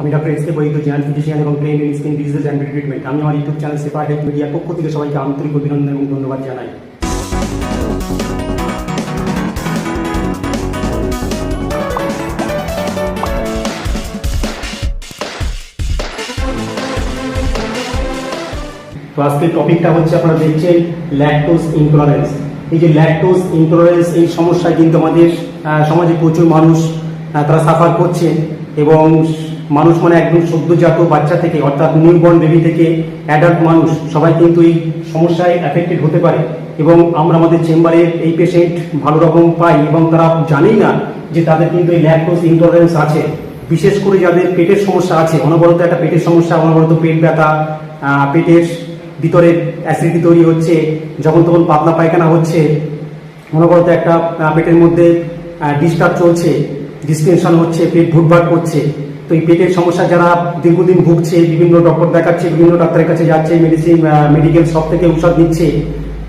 আমি doctor S K Baidya general physician এবং train in skin disease and treatment আমি আমার ইউটিউব চ্যানেল সেপার হেলথ মিডিয়ার পক্ষ থেকে সবাইকে আন্তরিক অভিনন্দন এবং ধন্যবাদ জানাই। তো আজকের টপিকটা হচ্ছে আপনারা দেখছেন ল্যাকটোজ ইনটলারেন্স এই যে ল্যাকটোজ ইনটলারেন্স এই সমস্যায় কিন্তু আমাদের সমাজে প্রচুর মানুষ তারা সাফার করছে এবং মানুষ মানে একদম সদ্যজাত বাচ্চা থেকে, অর্থাৎ নিউবর্ন বেবি থেকে অ্যাডাল্ট মানুষ, সবাই কিন্তু এই সমস্যায় অ্যাফেক্টেড হতে পারে। এবং আমরা আমাদের চেম্বারে এই পেশেন্ট ভালো রকম পাই এবং তারা জানেই না যে তাদের কিন্তু এই ল্যাকটোজ ইনটলারেন্স আছে। বিশেষ করে যাদের পেটের সমস্যা আছে, অনবরত একটা পেটের সমস্যা, অনবরত পেট ব্যথা পেটের ভিতরে অ্যাসিডিটি তৈরি হচ্ছে, যখন তখন পাতলা পায়খানা হচ্ছে, অনবরত একটা পেটের মধ্যে ডিস্টার্ব চলছে ডিসটেনশন হচ্ছে, পেট ভুটভাট করছে। তো এই পেটের সমস্যা যারা দীর্ঘদিন ভুগছে, বিভিন্ন ডক্টর দেখাচ্ছে, বিভিন্ন ডাক্তারের কাছে যাচ্ছে মেডিসিন মেডিকেল শপ থেকে ঔষধ নিচ্ছে,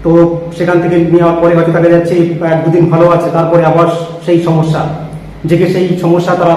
তো সেখান থেকে নেওয়ার পরে হয়তো দেখা যাচ্ছে এক দুদিন ভালো আছে, তারপরে আবার সেই সমস্যা। যে সেই সমস্যা তারা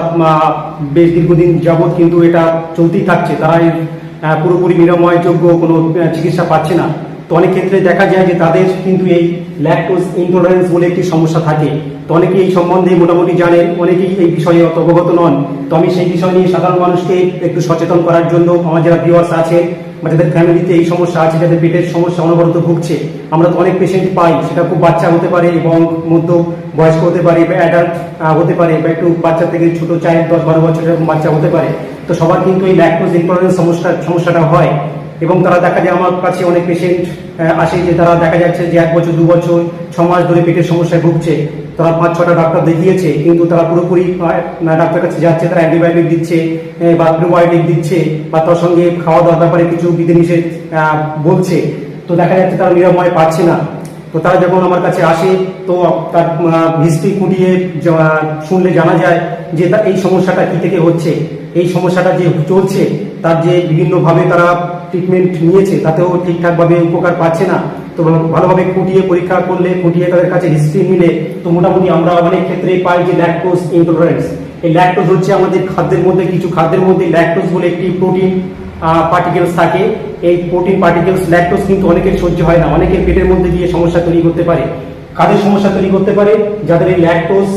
বেশ দীর্ঘদিন যাবৎ কিন্তু এটা চলতেই থাকছে। তারা পুরোপুরি নিরাময়যোগ্য কোনো চিকিৎসা পাচ্ছে না। তো অনেক ক্ষেত্রে দেখা যায় যে তাদের কিন্তু এই ল্যাকটোজ ইনটলারেন্স বলে একটি সমস্যা থাকে। তো অনেকেই এই সম্বন্ধে মোটামুটি জানেন অনেকেই এই বিষয়ে অত অবগত নন। তো আমি সেই বিষয় নিয়ে সাধারণ মানুষকে একটু সচেতন করার জন্য আমার যারা ভিউয়ার্স আছে বা যাদের ফ্যামিলিতে এই সমস্যা আছে, যাদের পেটের সমস্যা অনবরত ভুগছে, আমরা তো অনেক পেশেন্ট পাই। সেটা খুব বাচ্চা হতে পারে, এবং মধ্য বয়স্ক হতে পারে, বা অ্যাডাল্ট হতে পারে, বা একটু বাচ্চা থেকে ছোট চাইল্ড দশ বারো বছর এরকম বাচ্চা হতে পারে। তো সবার কিন্তু এই ল্যাকটোজ ইনটলারেন্স সমস্যা, সমস্যাটা হয়। এবং তারা দেখা যায় আমার কাছে অনেক পেশেন্ট আসে যে তারা দেখা যাচ্ছে যে এক বছর, দু বছর, ছ মাস ধরে পেটের সমস্যায় ভুগছে। তারা পাঁচ ছটা ডাক্তার দেখিয়েছে, কিন্তু তারা পুরোপুরি ডাক্তার কাছে যাচ্ছে, তারা অ্যান্টিবায়োটিক দিচ্ছে বা প্রোবায়োটিক দিচ্ছে, বা তার সঙ্গে খাওয়া দাওয়ার ব্যাপারে কিছু বিধিনিষেধ বলছে। তো দেখা যাচ্ছে তারা নিরাময় পাচ্ছে না। তো তারা যখন আমার কাছে আসে, তো তার হিস্ট্রি খুঁটিয়ে যা- শুনলে জানা যায় যে এই সমস্যাটা কি থেকে হচ্ছে? এই সমস্যাটা যে চলছে, তার যে বিভিন্নভাবে তারা ট্রিটমেন্ট নিয়েছে, তাতেও ঠিকঠাকভাবে উপকার পাচ্ছে না। তো ভালোভাবে খুঁটিয়ে পরীক্ষা করলে, খুঁটিয়ে তাদের কাছে হিস্ট্রি মিলে, তো মোটামুটি আমরা অনেক ক্ষেত্রেই পাই যে ল্যাকটোজ ইনটলারেন্স এই ল্যাকটোজ হচ্ছে আমাদের খাদ্যের মধ্যে, কিছু খাদ্যের মধ্যে ল্যাকটোজ বলে একটি প্রোটিন পার্টিকেলস থাকে। এই প্রোটিন পার্টিকেলস ল্যাকটোজ কিন্তু অনেকের সহ্য হয় না, অনেকের পেটের মধ্যে গিয়ে সমস্যা তৈরি করতে পারে। কাদের সমস্যা তৈরি করতে পারে? যাদের এই ল্যাকটোজ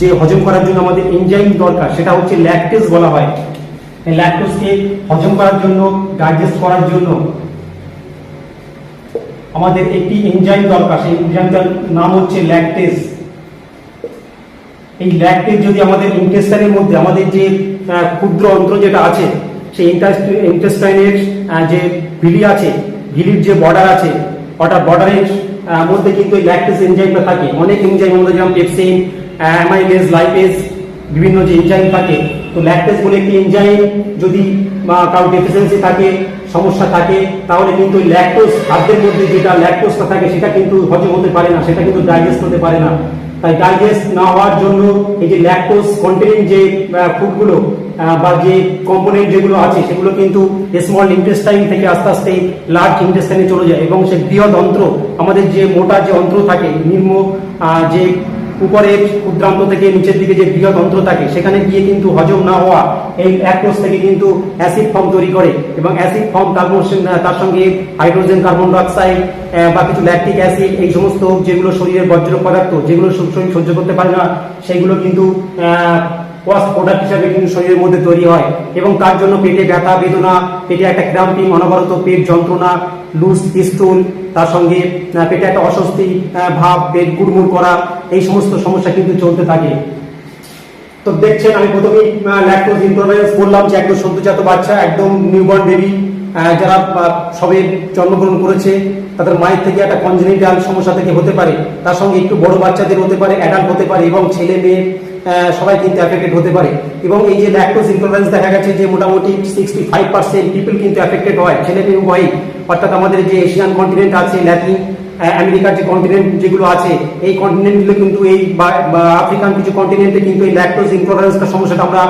যে হজম করার জন্য আমাদের এনজাইম দরকার, সেটা হচ্ছে ল্যাকটেজ বলা হয়। ল্যাকটোজকে হজম করার জন্য ডাইজেস্ট করার জন্য আমাদের একটি এনজাইম দরকার, সেই এনজাইমটার নাম হচ্ছে ল্যাকটেজ এই ল্যাকটেজ যদি আমাদের ইন্টেস্টাইনের মধ্যে, আমাদের যে ক্ষুদ্র অন্ত্র যেটা আছে, সেই ইন্টেস্টাইনের যে ভিলি আছে, ভিলির যে বর্ডার আছে, ওটা বর্ডারের মধ্যে কিন্তু এই ল্যাকটেজ এনজাইমটা থাকে। অনেক এনজাইম আমাদের যেমন পেপসিন অ্যামাইলেজ লাইপেজ বিভিন্ন যে এনজাইম থাকে। তো ল্যাকটেজ বলে একটি এনজাইম যদি বা কারও ডেফিসিয়েন্সি থাকে সমস্যা থাকে, তাহলে কিন্তু ওই ল্যাকটোজ খাদ্যের মধ্যে যেটা ল্যাকটোজটা থাকে, সেটা কিন্তু হজম হতে পারে না, সেটা কিন্তু ডাইজেস্ট হতে পারে না। তাই ডাইজেস্ট না হওয়ার জন্য এই যে ল্যাকটোজ কন্টেনিং যে ফুডগুলো বা যে কম্পোনেন্ট যেগুলো আছে, সেগুলো কিন্তু স্মল ইন্টেস্টাইন থেকে আস্তে আস্তে লার্জ ইন্টেস্টাইনে চলে যায়। এবং সেই বৃহৎ অন্ত্র, আমাদের যে মোটা যে অন্ত্র থাকে, নিম্ন যে উপরের ক্ষুদ্রান্ত থেকে নিচের দিকে যে বৃহৎ অন্ত্র থাকে, সেখানে গিয়ে কিন্তু হজম না হওয়া এই ল্যাকটোজ থেকে কিন্তু অ্যাসিড ফর্ম তৈরি করে এবং অ্যাসিড ফর্ম মধ্যে- তার সঙ্গে হাইড্রোজেন কার্বন ডাইঅক্সাইড বা কিছু ল্যাকটিক অ্যাসিড এই সমস্ত যেগুলো শরীরের বজ্র পদার্থ, যেগুলো শরীর সহ্য করতে পারে না, সেগুলো কিন্তু ওয়াস্ট প্রোডাক্ট হিসাবে কিন্তু শরীরের মধ্যে তৈরি হয় এবং তার জন্য পেটে ব্যথা, বেদনা, পেটে একটা ক্রাম্পিং অনবরত পেট যন্ত্রণা লুজ স্টুল তার সঙ্গে পেটে একটা অস্বস্তি ভাব, পেট গুড়মুড় করা সমস্ত সমস্যা কিন্তু চলতে থাকে। তো দেখছেন, আমি প্রথমেই ল্যাকটোজ ইনটলারেন্স বললাম যে একদম সদ্যজাত বাচ্চা, একদম নিউবর্ন বেবি যারা সবে জন্মগ্রহণ করেছে, তাদের মায়ের থেকে একটা কনজেনিটাল সমস্যা থেকে হতে পারে। তার সঙ্গে একটু বড় বাচ্চাদের হতে পারে অ্যাডাল্ট হতে পারে, এবং ছেলে মেয়ে সবাই কিন্তু অ্যাফেক্টেড হতে পারে। এবং এই যে ল্যাকটোজ ইনটলারেন্স দেখা গেছে যে মোটামুটি সিক্সটি ফাইভ পার্সেন্ট পিপল কিন্তু অ্যাফেক্টেড হয়, ছেলে মেয়ে উভয়ই। অর্থাৎ আমাদের যে এশিয়ান কন্টিনেন্ট আছে ল্যাটিন আমেরিকার যে কন্টিনেন্ট যেগুলো আছে, এই কন্টিনেন্টগুলো কিন্তু এই আফ্রিকান কিছু কন্টিনেন্টে কিন্তু এই ল্যাকটোজ ইনটলারেন্সের সমস্যাটা আমরা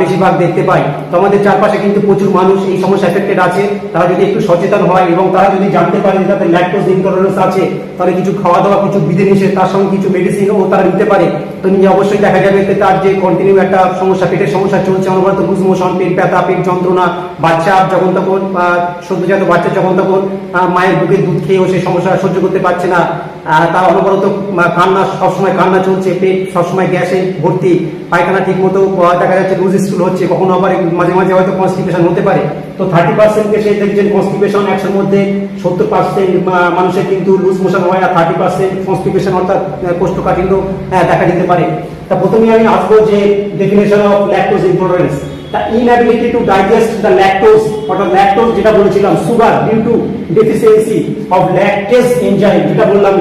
বেশিরভাগ দেখতে পাই। তো আমাদের চারপাশে কিন্তু প্রচুর মানুষ এই সমস্যা এফেক্টেড আছে। তারা যদি একটু সচেতন হয় এবং তারা যদি জানতে পারে যে তাদের ল্যাকটোজ ইনটলারেন্স আছে, তাহলে কিছু খাওয়া দাওয়া কিছু বিধি নিষেধ, তার সঙ্গে কিছু মেডিসিন ও তারা নিতে পারে। তো নিয়ে অবশ্যই দেখা যাবে যে তার যে কন্টিনিউ একটা সমস্যা, পেটের সমস্যা চলছে, অনবরত লুজ মোশন, পেট ব্যথা, পেট যন্ত্রণা, বাচ্চা যখন তখন সদ্যজাত বাচ্চা যখন তখন মায়ের বুকে দুধ খেয়েও সেই সমস্যা সহ্য করতে পারছে না। তার অনবরত কান্না, সবসময় কান্না চলছে, পেট সবসময় গ্যাসে ভর্তি, পায়খানা ঠিক মতো দেখা যাচ্ছে লুজ স্কুল হচ্ছে, কখনো আবার মাঝে মাঝে হয়তো কনস্টিপেশন হতে পারে। তো থার্টি পার্সেন্ট সে দেখছেন কনস্টিপেশন একশোর মধ্যে সত্তর পার্সেন্ট মানুষের কিন্তু লুজ মোশন হয় আর থার্টি পার্সেন্ট কনস্টিপেশন অর্থাৎ কোষ্ঠকাঠিন্য দেখা দিতে পারে। তা প্রথমে আমি আসব যে definition of lactose intolerance the inability to digest the lactose অর্থাৎ lactose যেটা বলেছিলাম sugar due to deficiency of lactase enzyme, যেটা বললাম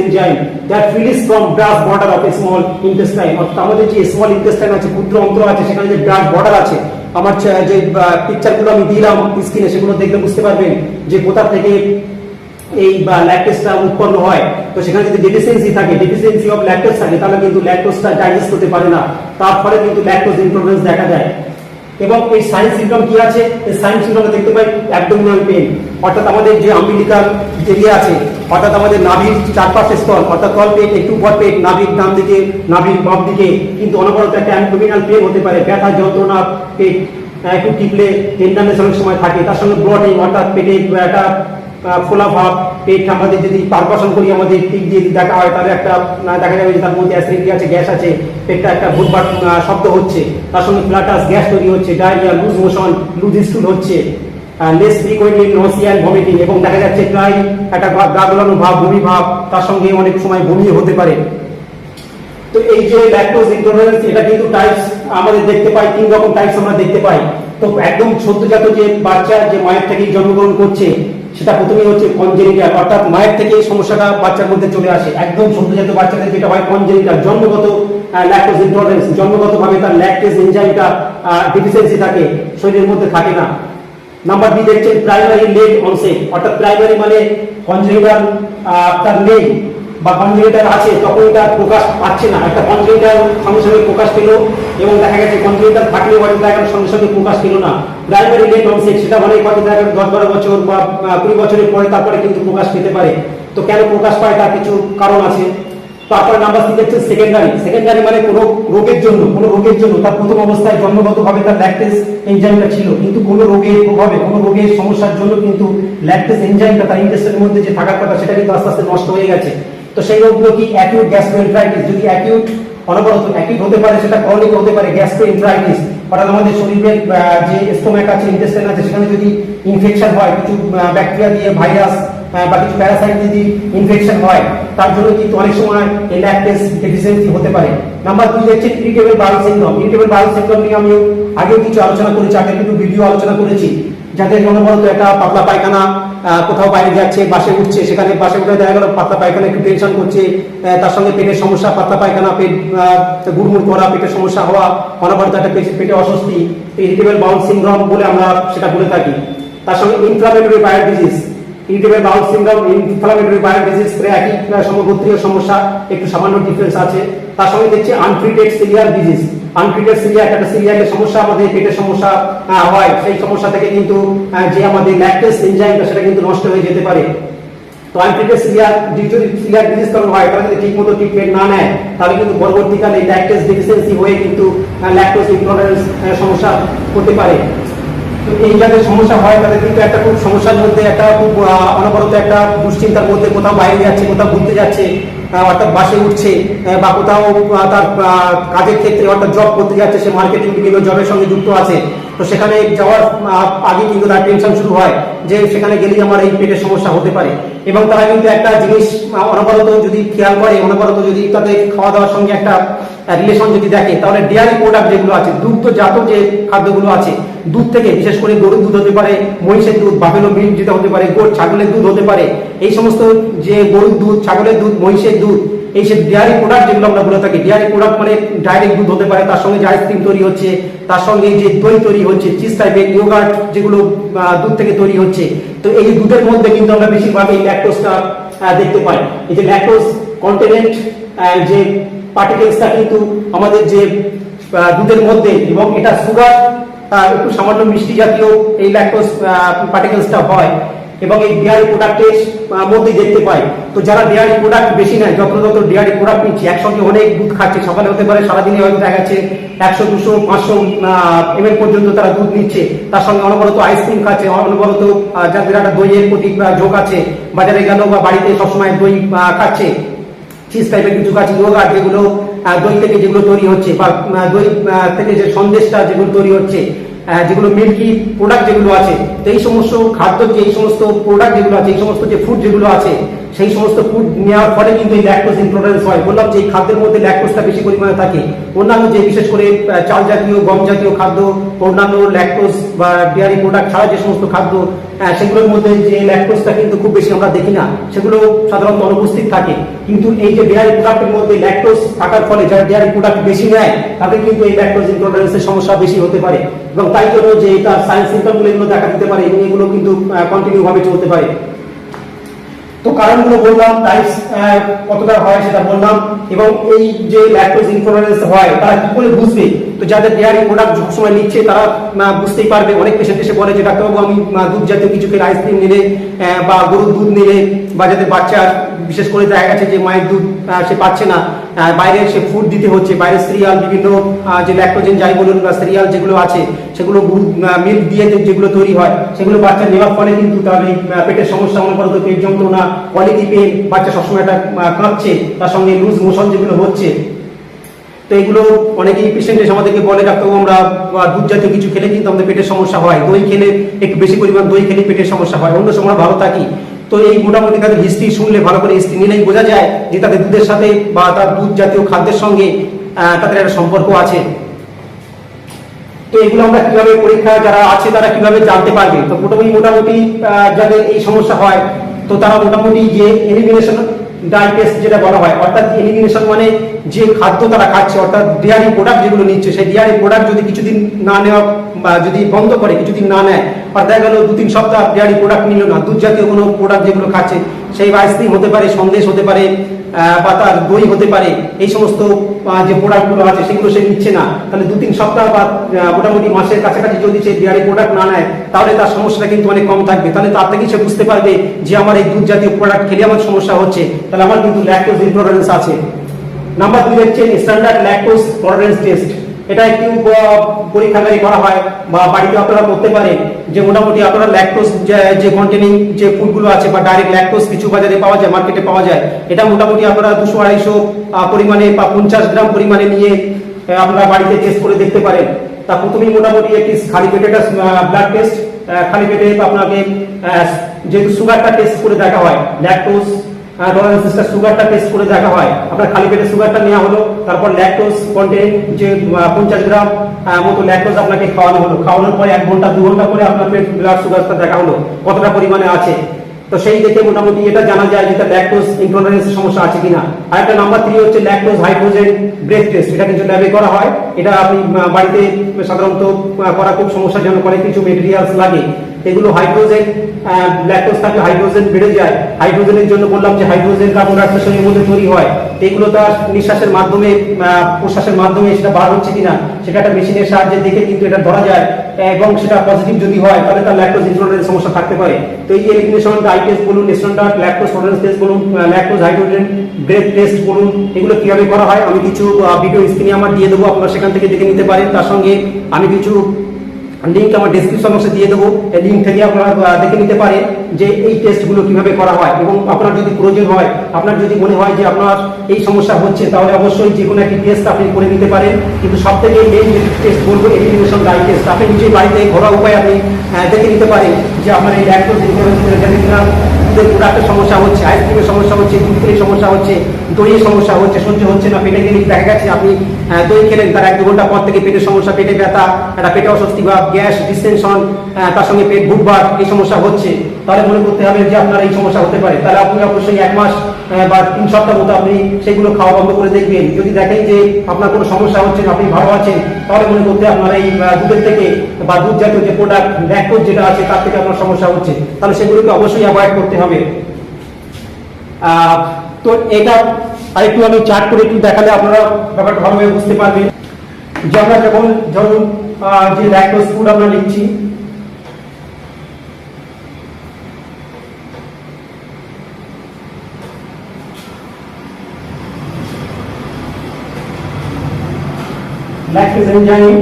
enzyme, that release from brass border of a small intestine. অর্থাৎ আমাদের যে স্মল ইন্টেস্টাইন আছে, ক্ষুদ্র অন্ত্র আছে, সেখানে যে ব্রাস বর্ডার আছে, আমার যে পিকচারগুলো আমি দিলাম স্ক্রিনে সেগুলো দেখলে বুঝতে পারবেন যে কোথা থেকে এই, বা ল্যাকটোজটা উৎপন্ন হয়। তো সেখানে যদি ডেফিসিয়েন্সি থাকে ডেফিসিয়েন্সি অফ ল্যাকটোজ থাকে, তাহলে কিন্তু ল্যাকটোজটা ডাইজেস্ট হতে পারে না। তার ফলে কিন্তু ল্যাকটোজ ইনটলারেন্স দেখা যায় এবং এই সাইন সিমটম কি আছে? এই সাইন সিমটমে দেখতে পাই অ্যাবডোমিনাল পেন অর্থাৎ আমাদের যে আম্বিলিকাল এরিয়া আছে, অর্থাৎ আমাদের নাভির চারপাশে স্থল অর্থাৎ তল পেট, একটু উপর পেট, নাভির ডান দিকে, নাভির বাম দিকে, কিন্তু অনবরত একটা অ্যাবডোমিনাল পেন হতে পারে, ব্যথা, যন্ত্রণা, পেট একটু টিপলে টেন্ডারনেস অনেক সময় থাকে। তার সঙ্গে ব্লডিং অর্থাৎ পেটে একটা ফোলা ভাব, পেট আমাদের যদি পারপাশন করি, আমাদের পিক দিয়ে দেখা হয়, তাহলে একটা দেখা যাবে যে তার মধ্যে অ্যাসিডিটি আছে, গ্যাস আছে। পেটটা একটা ভুটভাট শব্দ হচ্ছে। তার সঙ্গে ফ্লাটাস গ্যাস তৈরি হচ্ছে, diarrhoea, loose motion, loose stool হচ্ছে লেস ফ্রিকোয়েন্টলি নসিয়া ভমিটিং, এবং দেখা যাচ্ছে প্রায় একটা গা গোলানো ভাব, বমি ভাব, তার সঙ্গে অনেক সময় বমি হতে পারে। তো এই যে ল্যাকটোজ ইনটলারেন্স এটা কিন্তু টাইপস আমাদের দেখতে পাই, তিন রকম টাইপস আমরা দেখতে পাই। তো একদম সদ্যজাত যে বাচ্চা, যে মায়ের থেকে জন্মগ্রহণ করছে সেটা প্রথমেই হচ্ছে কনজেনিটাল অর্থাৎ মায়ের থেকে এই সমস্যাটা বাচ্চার মধ্যে চলে আসে। একদম সদ্যজাত বাচ্চাদের যেটা হয় কনজেনিটাল জন্মগত ল্যাকটোজ জন্মগত জন্মগতভাবে তার ল্যাকটেজ এনজাইমটা ডিফিসিয়েন্সি থাকে, শরীরের মধ্যে থাকে না। নাম্বার বি দেখছেন প্রাইমারি লেট অনসেট অর্থাৎ প্রাইমারি মানে কনজেনিটাল তার নেই বা কনজেনিটাল আছে, তখন তার প্রকাশ পাচ্ছে না। একটা কনজেনিটাল সঙ্গে সঙ্গে প্রকাশ পেল এবং দেখা গেছে কনজেনিটাল থাকলেও হয়তো গেল সঙ্গে সঙ্গে প্রকাশ পেল না। প্রাইমারি লেট অনসেট সেটা মানে হয়তো দেখা দশ বারো বছর বা কুড়ি বছরের পরে তারপরে কিন্তু প্রকাশ পেতে পারে। তো কেন প্রকাশ পায় তার কিছু কারণ আছে। তারপরে নাম্বার থ্রি দেখছেন সেকেন্ডারি সেকেন্ডারি মানে কোনো রোগের জন্য, কোনো রোগের জন্য। তার প্রথম অবস্থায় জন্মগতভাবে তার ল্যাকটেজ এনজাইমটা ছিল, কিন্তু কোনো রোগের প্রভাবে, কোনো রোগের সমস্যার জন্য কিন্তু ল্যাকটেজ এনজাইমটা তার ইন্টেস্টের মধ্যে যে থাকার কথা, সেটা কিন্তু আস্তে আস্তে নষ্ট হয়ে গেছে। তো সেই রোগগুলো কি অ্যাকিউট গ্যাস্ট্রোএন্টারাইটিস যদি অ্যাকিউট অনবরত অ্যাকিউট হতে পারে, সেটা ক্রনিক হতে পারে গ্যাস্ট্রোএন্টারাইটিস অর্থাৎ আমাদের শরীরের যে স্টোম্যাক আছে ইন্টেস্টাইন আছে, সেখানে যদি ইনফেকশন হয়, কিছু ব্যাকটেরিয়া দিয়ে ভাইরাস বা কিছু প্যারাসাইট যদি ইনফেকশন হয়, তার জন্য কিন্তু অনেক সময় এই ল্যাকটেজ ডেফিসিয়েন্সি হতে পারে। নাম্বার দুই দেখছে irritable bowel syndrome irritable bowel syndrome নিয়ে আমি আগেও কিছু আলোচনা করেছি আগে কিন্তু ভিডিও আলোচনা করেছি যাদের অনবরত একটা পাতলা পায়খানা কোথাও বাইরে যাচ্ছে, বাসে উঠছে, সেখানে বাসে উঠে দেখা গেল পাতলা পায়খানা, একটু টেনশন করছে। তার সঙ্গে পেটের সমস্যা, পাতলা পায়খানা, পেট গুড়মুড় করা, পেটের সমস্যা হওয়া, অনবরত একটা পেটে অস্বস্তি ইরিটেবল বাউল সিনড্রোম বলে আমরা সেটা বলে থাকি। তার সঙ্গে inflammatory bowel disease irritable bowel syndrome inflammatory bowel disease একই সমগোত্রীয় সমস্যা, একটু সামান্য ডিফারেন্স আছে। তার সঙ্গে দেখছি আনট্রিটেড সিলিয়ার ডিজিজ আনট্রিটেড সিলিয়াক একটা সিলিয়াকের সমস্যা আমাদের পেটের সমস্যা হয়। সেই সমস্যা থেকে কিন্তু যে আমাদের ল্যাকটেজ এনজাইমটা সেটা কিন্তু নষ্ট হয়ে যেতে পারে। তো আনট্রিটেড সিলিয়াক যদি সিলিয়াক ডিজিজ কারণ হয়, তারা যদি ঠিকমতো ট্রিটমেন্ট না নেয়, তাহলে কিন্তু পরবর্তীকালে ল্যাকটেজ ডেফিসিয়েন্সি হয়ে কিন্তু ল্যাকটোজ ইনটলারেন্স সমস্যা হতে পারে। এই যাদের সমস্যা হয় তাদের কিন্তু একটা খুব সমস্যার মধ্যে, একটা খুব অনবরত একটা দুশ্চিন্তার মধ্যে কোথাও বাইরে যাচ্ছে, কোথাও ঘুরতে যাচ্ছে অর্থাৎ বাসে উঠছে বা কোথাও তার কাজের ক্ষেত্রে অর্থাৎ জব করতে যাচ্ছে, সে মার্কেটিং বিভিন্ন জবের সঙ্গে যুক্ত আছে। তো সেখানে যাওয়ার আগে কিন্তু তার টেনশন শুরু হয় যে সেখানে গেলেই আমার এই পেটের সমস্যা হতে পারে। এবং তারা কিন্তু একটা জিনিস অনবরত যদি খেয়াল করে, অনবরত যদি তাদের খাওয়া দাওয়ার সঙ্গে একটা রিলেশন যদি দেখে তাহলে ডেয়ারি প্রোডাক্ট যেগুলো আছে দুগ্ধজাত যে খাদ্যগুলো আছে দুধ থেকে বিশেষ করে গরুর দুধ হতে পারে মহিষের দুধ বাফেলো মিল্ক যেটা হতে পারে গোট ছাগলের দুধ হতে পারে এই সমস্ত যে গরুর দুধ ছাগলের দুধ মহিষের দুধ এই সব ডেয়ারি প্রোডাক্ট যেগুলো আমরা বলে থাকি ডেয়ারি প্রোডাক্ট মানে ডাইরেক্ট দুধ হতে পারে তার সঙ্গে যে আইসক্রিম তৈরি হচ্ছে তার সঙ্গে যে দই তৈরি হচ্ছে চিজ টাইপের ইয়োগার্ট যেগুলো দুধ থেকে তৈরি হচ্ছে তো এই দুধের মধ্যে কিন্তু আমরা বেশিরভাগ এই ল্যাকটোজটা আহ, দেখতে পাই। এই যে ল্যাকটোজ কন্টেনেন্ট যে পার্টিকেলসটা কিন্তু আমাদের যে দুধের মধ্যে এবং এটা সুগার একটু সামান্য মিষ্টি জাতীয় এই ল্যাকটোজ পার্টিকেলসটা হয় এবং এই ডেয়ারি প্রোডাক্টের মধ্যে দেখতে পাই। তো যারা ডেয়ারি প্রোডাক্ট বেশি নেয় যত যত ডেয়ারি প্রোডাক্ট নিচ্ছে, একসঙ্গে অনেক দুধ খাচ্ছে। সকালে হতে পারে, সারাদিনে হয়তো দেখা যাচ্ছে একশো, দুশো, পাঁচশো এম পর্যন্ত তারা দুধ নিচ্ছে। তার সঙ্গে অনবরত আইসক্রিম খাচ্ছে, অনবরত যাদের একটা দইয়ের প্রতি ঝোঁক আছে, বাজারে গেল বা বাড়িতে সবসময় দই খাচ্ছে। চিজ টাইপের কিছু কাজ ইয়োগার্ট যেগুলো দই থেকে যেগুলো তৈরি হচ্ছে বা দই থেকে যে সন্দেশটা যেগুলো তৈরি হচ্ছে যেগুলো মিল্কি প্রোডাক্ট যেগুলো আছে এই সমস্ত খাদ্য যে এই সমস্ত প্রোডাক্ট যেগুলো আছে, এই সমস্ত যে ফুড যেগুলো আছে সেই সমস্ত ফুড নেওয়ার ফলে কিন্তু এই ল্যাকটোজ ইনটলারেন্স হয়। বললাম যে এই খাদ্যের মধ্যে ল্যাকটোজটা বেশি পরিমাণে থাকে। অন্যান্য যে, বিশেষ করে চাল জাতীয়, গম জাতীয় খাদ্য, অন্যান্য ল্যাকটোজ বা ডেয়ারি প্রোডাক্ট ছাড়া যে সমস্ত খাদ্য সেগুলোর মধ্যে যে ল্যাকটোজটা কিন্তু খুব বেশি আমরা দেখি না, সেগুলো সাধারণত অনুপস্থিত থাকে। কিন্তু এই যে ডেয়ারি প্রোডাক্টের মধ্যে ল্যাকটোজ থাকার ফলে যারা ডেয়ারি প্রোডাক্ট বেশি নেয়, তাদের কিন্তু এই ল্যাকটোজ ইনটলারেন্সের সমস্যা বেশি হতে পারে। এবং তাই জন্য যে তার সায়েন্স সিম্পটমগুলো এগুলো দেখা দিতে পারে এবং এগুলো কিন্তু কন্টিনিউ ভাবে চলতে পারে। তো কারণগুলো বললাম টাইপস কতটা হয় সেটা বললাম, এবং এই যে ল্যাকটোজ ইনটলারেন্স হয়, তারা কি করে বুঝবে? তো যাদের ডেয়ারি প্রোডাক্ট সবসময় নিচ্ছে, তারা বুঝতেই পারবে। অনেক পেশেন্ট এসে বলে যে, ডাক্তারবাবু, আমি দুধ জাতীয় কিছু খেলে আইসক্রিম নিলে বা গরুর দুধ নিলে, বা যাদের বাচ্চা, বিশেষ করে দেখা গেছে যে মায়ের দুধ সে পাচ্ছে না বাইরে সে ফুড দিতে হচ্ছে। বাইরে সিরিয়াল বিভিন্ন যে ল্যাকটোজেন যাই বলুন বা সিরিয়াল যেগুলো আছে, সেগুলো মিল্ক দিয়ে যেগুলো তৈরি হয়, সেগুলো বাচ্চা নেওয়ার ফলে কিন্তু তার এই পেটের সমস্যা মনে করো পেট যন্ত্রণা কোয়ালিটি পেন বাচ্চা সবসময় একটা কাঁপছে, তার সঙ্গে লুজ মোশন যেগুলো হচ্ছে। তো এগুলো অনেকেই পেশেন্ট এসে আমাদেরকে বলে, ডাক্তারবাবু, আমরা দুধ জাতীয় কিছু খেলে কিন্তু আমাদের পেটের সমস্যা হয়। দই খেলে একটু বেশি পরিমাণ দই খেলে পেটের সমস্যা হয়। অন্য সময় ভালো থাকি। তো এই মোটামুটি তাদের হিস্ট্রি শুনলে ভালো করে হিস্ট্রি নিলেই বোঝা যায় যে তাদের দুধের সাথে বা তার দুধ জাতীয় খাদ্যের সঙ্গে তাদের একটা সম্পর্ক আছে। তো এগুলো আমরা কীভাবে পরীক্ষা যারা আছে তারা কীভাবে জানতে পারবে? তো মোটামুটি মোটামুটি যাদের এই সমস্যা হয়, তো তারা মোটামুটি যে এলিমিনেশন ডাই টেস্ট যেটা বলা হয়, অর্থাৎ এলিমিনেশন মানে যে খাদ্য তারা খাচ্ছে, অর্থাৎ ডেয়ারি প্রোডাক্ট যেগুলো নিচ্ছে, সেই ডেয়ারি প্রোডাক্ট যদি কিছুদিন না নেওয়া বা যদি বন্ধ করে, কিছুদিন না নেয়, আর দেখা গেল দু তিন সপ্তাহ ডেয়ারি প্রোডাক্ট নিল না দুধ জাতীয় কোনো প্রোডাক্ট যেগুলো খাচ্ছে সেই আইসক্রিম হতে পারে, সন্দেশ হতে পারে বা তার দই হতে পারে, এই সমস্ত যে প্রোডাক্টগুলো আছে সেগুলো সে নিচ্ছে না। তাহলে দু তিন সপ্তাহ বা মোটামুটি মাসের কাছাকাছি যদি সে ডেয়ারি প্রোডাক্ট না নেয়, তাহলে তার সমস্যাটা কিন্তু অনেক কম থাকবে। তাহলে তার থেকে সে বুঝতে পারবে যে আমার এই দুধ জাতীয় প্রোডাক্ট খেলে আমার সমস্যা হচ্ছে। তাহলে আমার কিন্তু ল্যাকটোজ ইনটলারেন্স আছে। নাম্বার দুই হচ্ছে স্ট্যান্ডার্ড ল্যাকটোজ টলারেন্স টেস্ট এটা একটু পরীক্ষাগারে করা হয় বা বাড়িতে আপনারা করতে পারেন যে মোটামুটি আপনারা ল্যাকটোজ যে কন্টেনিং যে ফুডগুলো আছে বা ডাইরেক্ট ল্যাকটোজ কিছু বাজারে পাওয়া যায় মার্কেটে পাওয়া যায়, এটা মোটামুটি আপনারা দুশো আড়াইশো পরিমাণে বা পঞ্চাশ গ্রাম পরিমাণে নিয়ে আপনারা বাড়িতে টেস্ট করে দেখতে পারেন। তা প্রথমেই মোটামুটি একটি খালি পেটে একটা ব্লাড টেস্ট খালি পেটে আপনাকে যেহেতু সুগারটা টেস্ট করে দেখা হয় ল্যাকটোজ টলারেন্সটা সুগারটা টেস্ট করে দেখা হয়। আপনার খালি পেটে সুগারটা নেওয়া হলো, তারপর ল্যাকটোজ কন্টেন্ট যে পঞ্চাশ গ্রাম মতো ল্যাকটোজ আপনাকে খাওয়ানো হলো। খাওয়ানোর পরে এক ঘণ্টা, দু ঘণ্টা পরে আপনার পেট ব্লাড সুগারটা দেখা হলো, কতটা পরিমাণে আছে। তো সেই দেখে মোটামুটি এটা জানা যায় যে তার ল্যাকটোজ ইনটলারেন্সের সমস্যা আছে কিনা। আর একটা নাম্বার থ্রি হচ্ছে ল্যাকটোজ হাইড্রোজেন ব্রেথ টেস্ট এটা কিছু ল্যাবে করা হয়। এটা আপনি বাড়িতে সাধারণত করা খুব সমস্যাজনক, অনেক কিছু মেটেরিয়ালস লাগে। এগুলো হাইড্রোজেন ল্যাকটোজ থাকলে হাইড্রোজেন বেড়ে যায়। হাইড্রোজেনের জন্য বললাম যে হাইড্রোজেন কার্বন ডাইঅক্সাইড শরীরের মধ্যে তৈরি হয়। এগুলো তার নিঃশ্বাসের মাধ্যমে প্রশ্বাসের মাধ্যমে সেটা বার হচ্ছে কিনা, সেটা একটা মেশিনের সাহায্যে দেখে কিন্তু এটা ধরা যায়। এবং সেটা পজিটিভ যদি হয়, তাহলে তার ল্যাকটোজ ইনটলারেন্স সমস্যা থাকতে পারে। তো এই এলিমিনেশন ডাই টেস্ট বলুন স্ট্যান্ডার্ড ল্যাকটোজ টলারেন্স টেস্ট বলুন ল্যাকটোজ হাইড্রোজেন ব্রেথ টেস্ট বলুন, এগুলো কীভাবে করা হয়, আমি কিছু ভিডিও স্ক্রিনে আমার দিয়ে দেবো, আপনারা সেখান থেকে দেখে নিতে পারেন। তার সঙ্গে আমি কিছু লিঙ্ক আমার ডিসক্রিপশন বক্সে দিয়ে দেবো। এই লিঙ্ক থেকে আপনারা দেখে নিতে পারেন যে এই টেস্টগুলো কীভাবে করা হয়। এবং আপনার যদি প্রয়োজন হয়, আপনার যদি মনে হয় যে আপনার এই সমস্যা হচ্ছে, তাহলে অবশ্যই যে কোনো একটি টেস্ট আপনি করে নিতে পারেন। কিন্তু সব থেকে মেইন যে টেস্ট বলব এলিমিনেশন ডাই টেস্ট আপনি নিজের বাড়িতে ঘোরা উপায় আপনি দেখে নিতে পারেন যে আপনার এই ডায়াগনোস প্রোডাক্টের সমস্যা হচ্ছে, আইসক্রিমের সমস্যা হচ্ছে দুধের সমস্যা হচ্ছে, দইয়ের সমস্যা হচ্ছে, সহ্য হচ্ছে না, পেটে গেলে দেখা গেছে আপনি দই খেলেন, তার এক দু ঘণ্টা পর থেকে পেটের সমস্যা, পেটে ব্যথা, একটা পেটে অস্বস্তি বা গ্যাস ডিসটেনশন তার সঙ্গে পেট বুকবার এই সমস্যা হচ্ছে। তাহলে মনে করতে হবে যে আপনার এই সমস্যা হতে পারে। তাহলে আপনি অবশ্যই এক মাস বা তিন সপ্তাহ মতো আপনি সেগুলো খাওয়া বন্ধ করে দেখবেন। যদি দেখেন যে আপনার কোনো সমস্যা হচ্ছে না আপনি ভালো আছেন, তাহলে মনে করতে আপনার এই দুধের থেকে বা দুধ জাতীয় যে প্রোডাক্ট ল্যাকটোজ যেটা আছে, তার থেকে আপনার সমস্যা হচ্ছে। তাহলে সেগুলোকে অবশ্যই অ্যাভয়েড করতে হবে। তো এটা আরেকটু আমি চার্ট করে একটু দেখালে আপনারা ব্যাপারটা ভালোভাবে বুঝতে পারবেন। যে আমরা যখন, ধরুন যে ল্যাকটোজ ফুড আমরা নিচ্ছি ল্যাকটেজ এনজাইম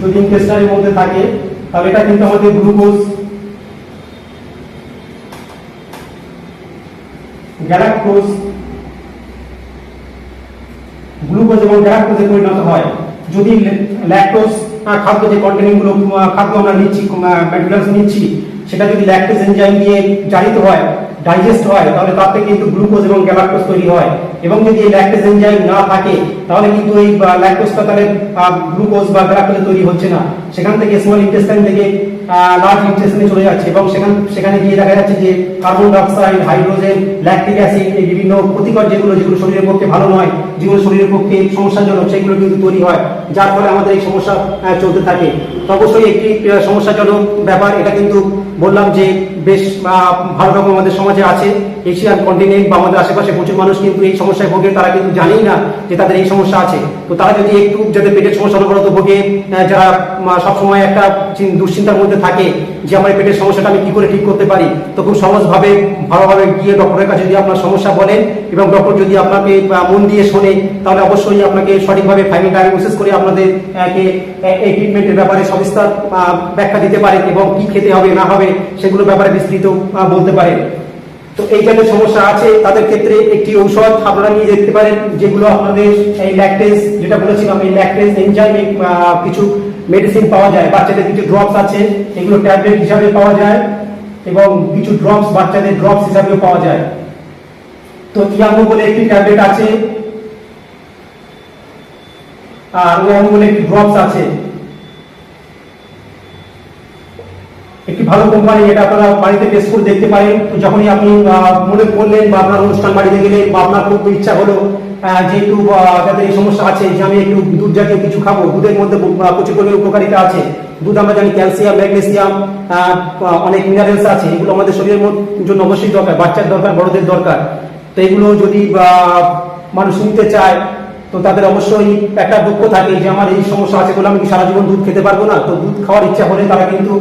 যদি ইন্টেস্টাইনের মধ্যে থাকে, তাহলে এটা কিন্তু আমাদের গ্লুকোজ গ্যালাক্টোজ গ্লুকোজ এবং গ্যালাক্টোজে পরিণত হয়। যদি ল্যাকটোজ খাদ্য যে কন্টেনিংগুলো খাদ্য আমরা নিচ্ছি ম্যাটেরিয়ালস নিচ্ছি, সেটা যদি ল্যাকটেজ এনজাইম দিয়ে জারিত হয় ডাইজেস্ট হয়, তাহলে তাতে কিন্তু গ্লুকোজ এবং গ্যালাক্টোজ তৈরি হয়। এবং যদি এই ল্যাকটেজ এনজাইম না থাকে, তাহলে কিন্তু এই ল্যাকটোজটা তাহলে গ্লুকোজ বা গ্যালাক্টোজ তৈরি হচ্ছে না। সেখান থেকে স্মল ইন্টেস্টাইন থেকে লার্জ ইন্টেস্টাইনে চলে যাচ্ছে এবং সেখান, সেখানে গিয়ে দেখা যাচ্ছে যে carbon dioxide hydrogen lactic acid এই বিভিন্ন ক্ষতিকর যেগুলো যেগুলো শরীরের পক্ষে ভালো নয়, যেগুলো শরীরের পক্ষে সমস্যাজনক, সেগুলো কিন্তু তৈরি হয়, যার ফলে আমাদের এই সমস্যা চলতে থাকে। তো অবশ্যই একটি সমস্যাজনক ব্যাপার, এটা কিন্তু বললাম যে বেশ ভালো রকম আমাদের সমাজে আছে, এশিয়ান কন্টিনেন্ট বা আমাদের আশেপাশে প্রচুর মানুষ কিন্তু এই সমস্যায় ভোগে তারা কিন্তু জানেই না যে তাদের এই সমস্যা আছে। তো তারা যদি একটু যাতে পেটের সমস্যা অনবরত ভোগে যারা সবসময় একটা চিন- দুশ্চিন্তার মধ্যে থাকে যে আমার পেটের সমস্যাটা আমি কি করে ঠিক করতে পারি, তো খুব সহজভাবে, ভালোভাবে গিয়ে ডক্টরের কাছে যদি আপনার সমস্যা বলেন এবং ডক্টর যদি আপনাকে মন দিয়ে শোনে, তাহলে অবশ্যই আপনাকে সঠিকভাবে ফাইনাল ডায়াগনোসিস করে আপনাদের এই ট্রিটমেন্টের ব্যাপারে সবিস্তার ব্যাখ্যা দিতে পারেন এবং কি খেতে হবে, না হবে সেগুলো ব্যাপারে বিস্তৃত বলতে পারেন তো এই যাদের সমস্যা আছে, তাদের ক্ষেত্রে একটি ঔষধ আপনারা নিয়ে দেখতে পারেন, যেগুলো আপনাদের এই ল্যাকটেজ যেটা বলেছিলাম, এই ল্যাকটেজ এনজাইমে কিছু মেডিসিন পাওয়া যায়, বাচ্চাদের কিছু ড্রপস আছে, এগুলো ট্যাবলেট হিসাবে পাওয়া যায় এবং কিছু ড্রপস বাচ্চাদের ড্রপস হিসাবেও পাওয়া যায়। তো ইয়ামো বলে একটি ট্যাবলেট আছে, আর ওয়াম বলে একটি ড্রপস আছে। একটি ভালো কোম্পানি এটা আপনারা বাড়িতে টেস্ট করে দেখতে পারেন। যখনই আপনি মনে করলেন বা আপনার অনুষ্ঠান বাড়িতে গেলে বা আপনার খুব ইচ্ছা হলো যে একটু এই সমস্যা আছে, যে আমি একটু দুধ জাতীয় কিছু খাব, দুধের মধ্যে প্রচুর পরিমাণে উপকারিতা আছে। দুধ আমরা জানি, ক্যালসিয়াম, ম্যাগনেসিয়াম অনেক মিনারেলস আছে। এগুলো আমাদের শরীরের জন্য অবশ্যই দরকার, বাচ্চার দরকার, বড়দের দরকার। তো এগুলো যদি মানুষ নিতে চায় তো তাদের অবশ্যই একটা দুঃখ থাকে যে আমার এই সমস্যা আছে বলে আমি কি সারা জীবন দুধ খেতে পারব না? তো দুধ খাওয়ার ইচ্ছা হলে তারা কিন্তু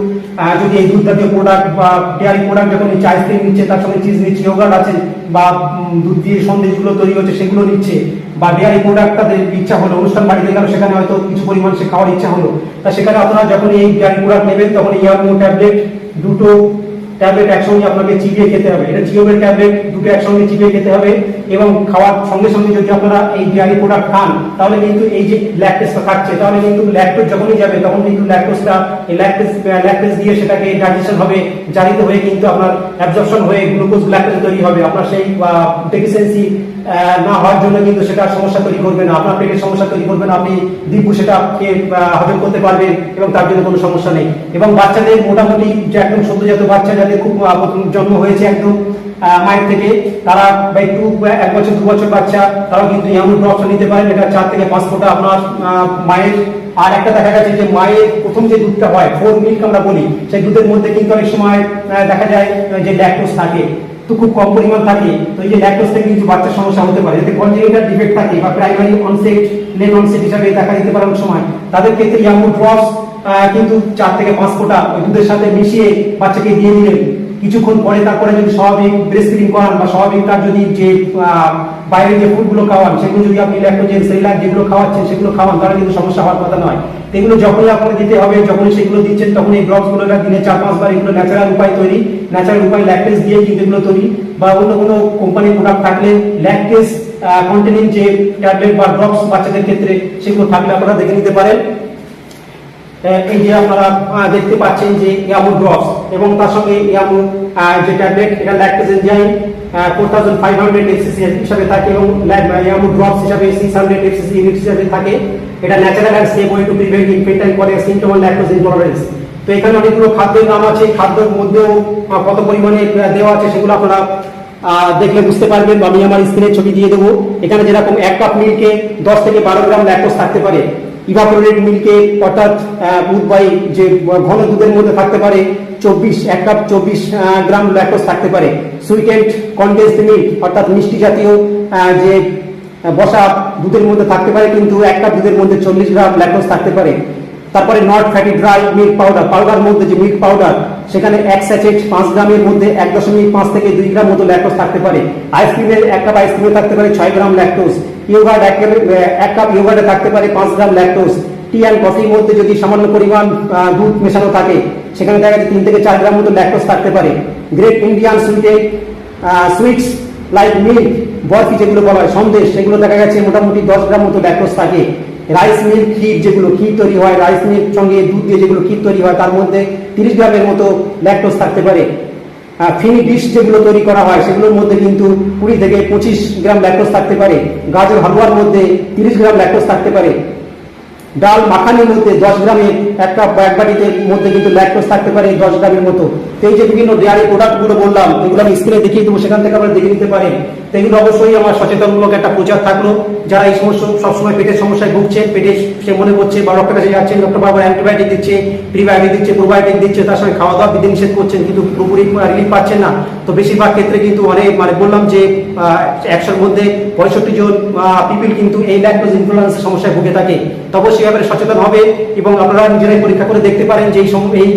যদি এই দুধ জাতীয় প্রোডাক্ট বা ডেয়ারি প্রোডাক্ট যখন নিচ্ছে আইসক্রিম নিচ্ছে, তার সঙ্গে চিজ নিচ্ছে ইয়োগার্ট আছে বা দুধ দিয়ে সন্দেশগুলো তৈরি হচ্ছে, সেগুলো নিচ্ছে বা ডেয়ারি প্রোডাক্ট তাদের ইচ্ছা হলো, অনুষ্ঠান বাড়িতে গেল, সেখানে হয়তো কিছু পরিমাণ সে খাওয়ার ইচ্ছা হলো। তা সেখানে আপনারা যখন এই ডেয়ারি প্রোডাক্ট নেবেন তখন ইয়ারমো ট্যাবলেট, দুটো ট্যাবলেট একসঙ্গে আপনাকে চিবিয়ে খেতে হবে। এটা জিওবের ট্যাবলেট, দুটো একসঙ্গে চিবিয়ে খেতে হবে এবং খাওয়ার সঙ্গে সঙ্গে যদি আপনারা এই ডেয়ারি প্রোডাক্ট খান, তাহলে কিন্তু এই যে ল্যাকটেসটা থাকছে তাহলে কিন্তু ল্যাকটোজ যখনই যাবে, তখন কিন্তু ল্যাকটোসটা এই ল্যাকটেস ল্যাকটেস দিয়ে সেটাকে ডাইজেশন হবে, জারিত হয়ে কিন্তু আপনার অ্যাবজর্পশন হয়ে গ্লুকোজ ল্যাকটেস তৈরি হবে। আপনার সেই ডেফিসিয়েন্সি না হওয়ার জন্য কিন্তু সেটা সমস্যা তৈরি করবে না। আপনার পেটের সমস্যা তৈরি করবে না। আপনি দীর্ঘ সেটা খেয়ে, হজম করতে পারবেন এবং তার জন্য কোনো সমস্যা নেই। এবং বাচ্চাদের মোটামুটি যে একদম সদ্যজাত বাচ্চা যাদের খুব জন্ম হয়েছে একদম মায়ের থেকে তারা একটু এক বছর দু বছর বাচ্চা তারাও কিন্তু এমন নিতে পারেন। এটা চার থেকে পাঁচ ফোঁটা আপনার মায়ের। আর একটা দেখা গেছে যে মায়ের প্রথম যে দুধটা হয় ফোর মিল্ক আমরা বলি সেই দুধের মধ্যে কিন্তু অনেক সময় দেখা যায় যে ল্যাকটোজ থাকে। তো খুব কম পরিমাণ থাকে। তো এই যে ল্যাকটোজ থেকে কিছু বাচ্চার সমস্যা হতে পারে। যাতে কনজেনিটাল ডিফেক্ট থাকে বা প্রাইমারি অনসেট লেট অনসেট হিসাবে দেখা দিতে পারে অনেক সময়। তাদের ক্ষেত্রে ইয়ামু ড্রপস কিন্তু চার থেকে পাঁচ ফোটা দুধের সাথে মিশিয়ে বাচ্চাকে দিয়ে দিলেন। কিছুক্ষণ পরে তারপরে যদি স্বাভাবিক ব্রেস্ট ফিডিং করান বা স্বাভাবিক তার যদি যে বাইরে যে ফুডগুলো খাওয়ান, সেগুলো যদি আপনি ল্যাকটোজেন সেরিলাক যেগুলো খাওয়াচ্ছেন, সেগুলো খাওয়ান, তাহলে কিন্তু সমস্যা হওয়ার কথা নয়। এগুলো যখনই আপনাকে দিতে হবে, যখনই সেগুলো দিচ্ছেন, তখন এই ড্রপসগুলো দিনে চার, পাঁচবার এগুলো ন্যাচারাল উপায় তৈরি। ন্যাচারাল উপায় ল্যাকটেজ দিয়ে কিন্তু এগুলো তৈরি। বা অন্য কোনো কোম্পানির প্রোডাক্ট থাকলে ল্যাকটেজ কন্টেনিং যে ট্যাবলেট বা ড্রপস বাচ্চাদের ক্ষেত্রে, সেগুলো থাকলে আপনারা দেখে নিতে পারেন। এই যে আপনারা দেখতে পাচ্ছেন যে ইয়ামু ড্রপস এবং তার সঙ্গে ইয়ামু যে ট্যাবলেট এটা lactase enzyme four thousand five hundred FCC হিসাবে থাকে এবং ইয়ামু ড্রপস হিসাবে সিক্স হান্ড্রেড এফসিসি ইউনিট হিসাবে থাকে। এটা natural and safe way to prevent infect করে সিমটমাল ল্যাকটোজ ইনটলারেন্স তো এখানে অনেকগুলো খাদ্যের নাম আছে, খাদ্যের মধ্যেও কত পরিমাণে দেওয়া আছে সেগুলো আপনারা দেখলে বুঝতে পারবেন। আমি আমার স্ক্রিনের ছবি দিয়ে দেবো। এখানে যেরকম এক কাপ মিল্কে দশ থেকে বারো গ্রাম ল্যাকটোজ থাকতে পারে। ইভাপোরেটেড মিল্কে অর্থাৎ দুধবাহী যে ঘন দুধের মধ্যে থাকতে পারে, চব্বিশ, এক কাপ চব্বিশ গ্রাম ল্যাকটোজ থাকতে পারে। সুইটেন্ড কন্ডেন্সড মিল্ক অর্থাৎ মিষ্টি জাতীয় যে বসা দুধের মধ্যে থাকতে পারে, কিন্তু এক কাপ দুধের মধ্যে চল্লিশ গ্রাম ল্যাকটোজ থাকতে পারে। তারপরে not fatty dry milk powder powder মধ্যে যে মিল্ক পাউডার সেখানে এক স্যাচেট পাঁচ গ্রামের মধ্যে এক দশমিক পাঁচ থেকে দুই গ্রাম মতো ল্যাকটোজ থাকতে পারে। আইসক্রিমের এক কাপ আইসক্রিমে থাকতে পারে ছয় গ্রাম ল্যাকটোজ ইয়োগার্ট এক কাপ- ইয়োগার্টে থাকতে পারে পাঁচ গ্রাম ল্যাকটোজ। টি অ্যান্ড কফির মধ্যে যদি সামান্য পরিমাণ দুধ মেশানো থাকে, সেখানে দেখা যাচ্ছে তিন থেকে চার গ্রাম মতো ল্যাকটোজ থাকতে পারে। গ্রেট ইন্ডিয়ান সুইটে সুইটস লাইক মিল্ক, বরফি যেগুলো বলা হয়, সন্দেশ, সেগুলো দেখা গেছে মোটামুটি দশ গ্রাম মতো ল্যাকটোজ থাকে। রাইস মিল্ক, ক্ষীর যেগুলো, ক্ষীর তৈরি হয়, রাইস মিল্ক সঙ্গে দুধ দিয়ে যেগুলো ক্ষীর তৈরি হয়, তার মধ্যে তিরিশ গ্রামের মতো ল্যাকটোজ থাকতে পারে। ফিনি ডিশ যেগুলো তৈরি করা হয়, সেগুলোর মধ্যে কিন্তু কুড়ি থেকে পঁচিশ গ্রাম ল্যাকটোস থাকতে পারে। গাজর হালুয়ার মধ্যে তিরিশ গ্রাম ল্যাকটোস থাকতে পারে। ডাল মাখানির মধ্যে দশ গ্রামের একটা এক বাটিতে মধ্যে কিন্তু ল্যাকটোজ থাকতে পারে দশ গ্রামের মতো। এই যে বিভিন্ন ডেয়ারি প্রোডাক্টগুলো বললাম, এগুলো আমি স্ক্রিনে দেখিয়ে দেবো, সেখান থেকে আপনারা দেখে নিতে পারেন। এগুলো অবশ্যই আমার সচেতনমূলক একটা প্রচার থাকল। যারা এই সমস্যা সবসময় পেটের সমস্যায় ভুগছেন পেটে সে মনে করছে, বা ডক্টর কাছে যাচ্ছেন ডক্টর বারবার অ্যান্টিবায়োটিক দিচ্ছে প্রিবায়োটিক দিচ্ছে প্রোবায়োটিক দিচ্ছে, তার সঙ্গে খাওয়া দাওয়া বিধি নিষেধ করছেন, কিন্তু পুরোপুরি রিলিফ পাচ্ছেন না। তো বেশিরভাগ ক্ষেত্রে কিন্তু অনেক মানে বললাম যে একশোর মধ্যে পঁয়ষট্টি জন পিপিল কিন্তু এই ল্যাকটোজ ইনফ্লুয়েন্সের সমস্যায় ভুগে থাকে। তবে এই ব্যাপারে সচেতন হবে এবং আপনারা নিজেরাই পরীক্ষা করে দেখতে পারেন যে এই এই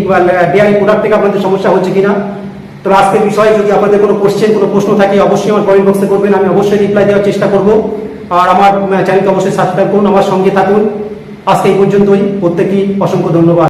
ডেয়ারি প্রোডাক্ট থেকে আপনাদের সমস্যা হচ্ছে কিনা? তবে আজকের বিষয়ে যদি আপনাদের কোনো কোশ্চেন কোনো প্রশ্ন থাকে, অবশ্যই আমার কমেন্ট বক্সে করবেন আমি অবশ্যই রিপ্লাই দেওয়ার চেষ্টা করব। আর আমার চ্যানেলকে অবশ্যই সাবস্ক্রাইব করুন, আমার সঙ্গে থাকুন। আজকে এই পর্যন্তই প্রত্যেকেই অসংখ্য ধন্যবাদ।